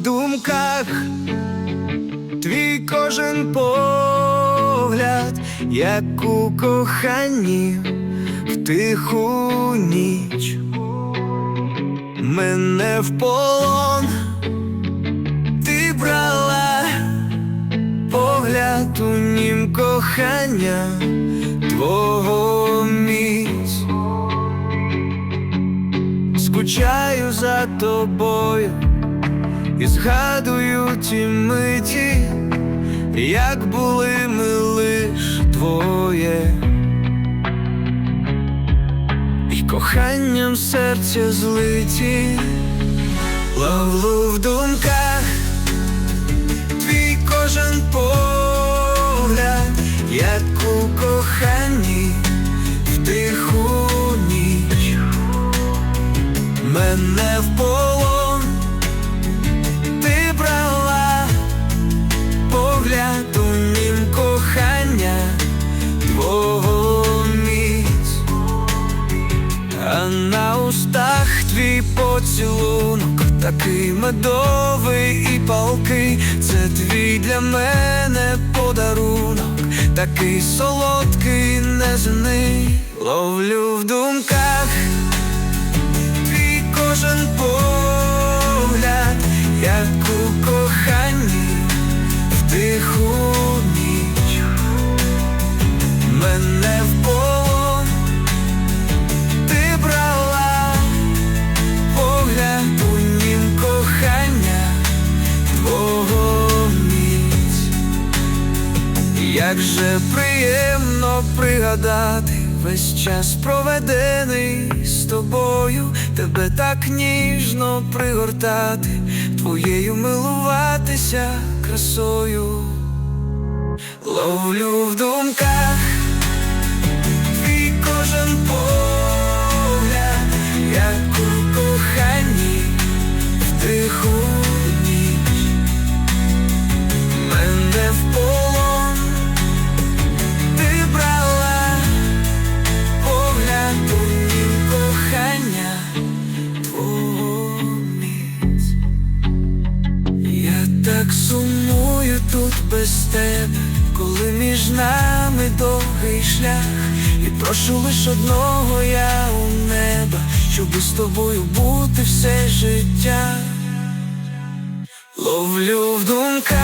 думках, твій кожен погляд, як у коханні в тиху ніч, мене в полон, ти брала погляд у нім кохання твого місць. Скучаю за тобою і згадую ті миті, як були ми лиш двоє, і коханням серця злиті, ловлю в думках поцілунок, такий медовий і палкий, це твій для мене подарунок, такий солодкий, неземний, ловлю в думках твій кожен погляд, Як же приємно пригадати весь час проведений з тобою, тебе так ніжно пригортати, твоєю милуватися красою, ловлю в думках так сумую тут без тебе, коли між нами довгий шлях, і прошу лиш одного я у неба, щоб з тобою бути все життя. Ловлю в думках